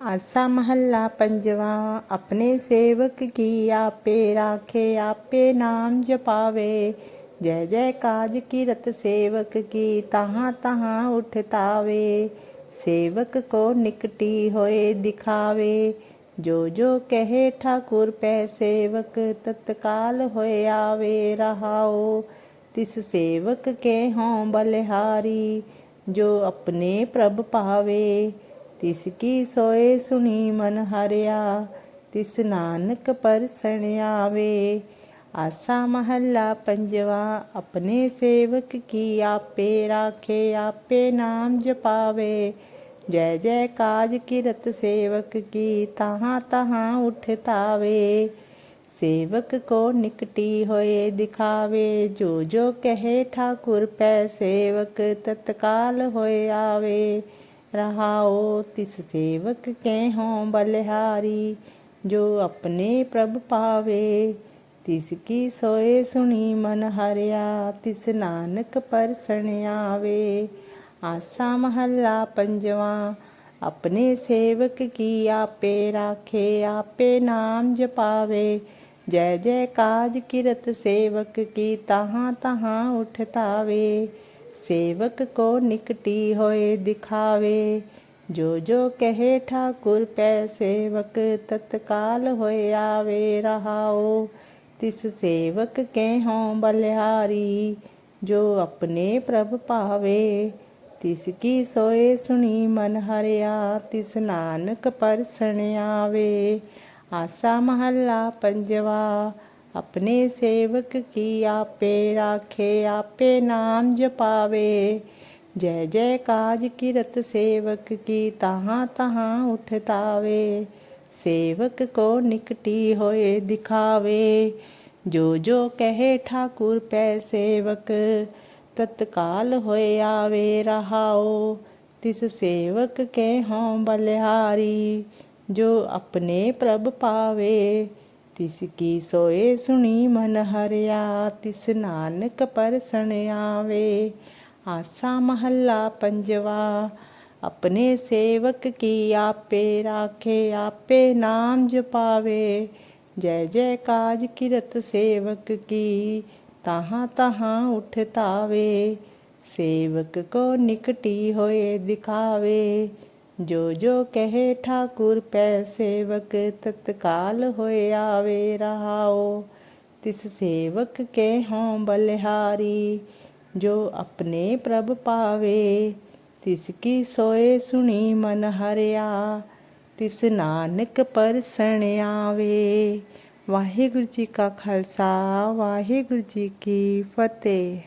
ਆਸਾ ਮਹੱਲਾ ਪੰਜਵਾ, ਆਪਣੇ ਸੇਵਕ ਕੀ ਆਪੇ ਰਾਖੇ, ਆਪੇ ਨਾਮ ਜਪਾਵੇ। ਜੈ ਜੈ ਕਾਜ ਕੀਰਤ ਸੇਵਕ ਕੀ ਤਹਾਂ ਤਹਾਂ ਉਠਤਾਵੇ ਸੇਵਕ ਕੋ ਨਿਕਟੀ ਹੋਏ ਦਿਖਾਵੇ। ਜੋ ਜੋ ਕਹੇ ਠਾਕੁਰ ਪੈ ਸੇਵਕ, ਤਤਕਾਲ ਹੋਏ ਆਵੇ ਰਹਾਓ ਤਿਸ ਸੇਵਕ ਕੇ ਹੋਂ ਬਲਿਹਾਰੀ, ਜੋ ਆਪਣੇ ਪ੍ਰਭ ਭਾਵੇ ਤਿਸ ਕੀ ਸੋਏ ਸੁਣੀ ਮਨ ਹਰਿਆ, ਤਿਸ ਨਾਨਕ ਪਰਸਣ ਆਵੇ ਆਸਾ ਮਹੱਲਾ ਪੰਜਵਾ, ਆਪਣੇ ਸੇਵਕ ਕੀ ਆਪੇ ਰਾਖੇ, ਆਪੇ ਨਾਮ ਜਪਾਵੇ। ਜੈ ਜੈ ਕਾਜ ਕਿਰਤ ਸੇਵਕ ਕੀ ਤਹਾਂ ਤਹਾਂ ਉਠਤਾਵੇ ਸੇਵਕ ਕੋ ਨਿਕਟੀ ਹੋਏ ਦਿਖਾਵੇ, ਜੋ ਜੋ ਕਹੇ ਠਾਕੁਰ ਪੈ ਸੇਵਕ ਤਤਕਾਲ ਹੋਏ ਆਵੇ। ਰਹਾਓ ਤਿਸ ਸੇਵਕ ਕੇ ਹੋਂ ਬਲਿਹਾਰੀ, ਜੋ ਆਪਣੇ ਪ੍ਰਭ ਪਾਵੇ। ਤਿਸ ਕੀ ਸੋਏ ਸੁਣੀ ਮਨ ਹਰਿਆ, ਤਿਸ ਨਾਨਕ ਪਰਸਣ ਆਵੇ। ਆਸਾ ਮਹੱਲਾ ਪੰਜਵਾ, ਆਪਣੇ ਸੇਵਕ ਕੀ ਆਪੇ ਰਾਖੇ, ਆਪੇ ਨਾਮ ਜਪਾਵੇ। ਜੈ ਜੈ ਕਾਜ ਕਿਰਤ ਸੇਵਕ ਕੀ ਤਹਾਂ ਤਹਾਂ ਉਠਤਾਵੇ ਸੇਵਕ ਕੋ ਨਿਕਟੀ ਹੋਏ ਦਿਖਾਵੇ, ਜੋ ਜੋ ਕਹੇ ਠਾਕੁਰ ਪੈ ਸੇਵਕ, ਤਤਕਾਲ ਹੋਏ ਤਿਸ ਸੇਵਕ ਕੇ ਹੋਂ ਬਲਿਹਾਰੀ, ਜੋ ਆਪਣੇ ਪ੍ਰਭ ਭਾਵੇ। ਤਿਸ ਕੀ ਸੋਏ ਸੁਣੀ ਮਨ ਹਰਿਆ, ਤਿਸ ਨਾਨਕ ਪਰਸਣ ਆਵੇ। ਆਸਾ ਮਹੱਲਾ ਪੰਜਵਾ ਆਪਣੇ ਸੇਵਕ ਕੀ ਆਪੇ ਰਾਖੇ, ਆਪੇ ਨਾਮ ਜਪਾਵੇ। ਜੈ ਜੈ ਕਾਜ ਕਿਰਤ ਸੇਵਕ ਕੀ ਤਹਾਂ ਤਹਾਂ ਉਠਤਾਵੇ। ਸੇਵਕ ਕੋ ਨਿਕਟੀ ਹੋਏ ਦਿਖਾਵੇ। ਜੋ ਜੋ ਕਹੇ ਠਾਕੁਰ ਪੈ ਸੇਵਕ, ਤਤਕਾਲ ਹੋਏ ਆਵੇ ਰਹਾਓ ਤਿਸ ਸੇਵਕ ਕੇ ਹੋਂ ਬਲਿਹਾਰੀ, ਜੋ ਆਪਣੇ ਪ੍ਰਭ ਪਾਵੇ। ਤਿਸ ਕੀ ਸੋਏ ਸੁਣੀ ਮਨ ਹਰਿਆ, ਤਿਸ ਨਾਨਕ ਪਰਸਣ ਆਵੇ। ਆਸਾ ਮਹੱਲਾ ਪੰਜਵਾ, ਆਪਣੇ ਸੇਵਕ ਕੀ ਆਪੇ ਰਾਖੇ, ਆਪੇ ਨਾਮ ਜਪਾਵੇ। ਜੈ ਜੈ ਕਾਜ ਕਿਰਤ ਸੇਵਕ ਕੀ, ਤਹਾਂ ਤਹਾਂ ਉਠਤਾਵੇ ਸੇਵਕ ਕੋ ਨਿਕਟੀ ਹੋਏ ਦਿਖਾਵੇ। ਜੋ ਜੋ ਕਹੇ ਠਾਕੁਰ, ਪੈ ਸੇਵਕ, ਤਤਕਾਲ ਹੋਏ ਆਵੇ ਰਹਾਓ ਤਿਸ ਸੇਵਕ ਕੇ ਹੋਂ ਬਲਿਹਾਰੀ, ਜੋ ਆਪਣੇ ਪ੍ਰਭ ਪਾਵੇ। ਤਿਸ ਕੀ ਸੋਏ ਸੁਣੀ ਮਨ ਹਰਿਆ, ਤਿਸ ਨਾਨਕ ਪਰਸਣ ਆਵੇ। ਵਾਹਿਗੁਰੂ ਜੀ ਕਾ ਖਾਲਸਾ, ਵਾਹਿਗੁਰੂ ਜੀ ਕੀ ਫਤਿਹ।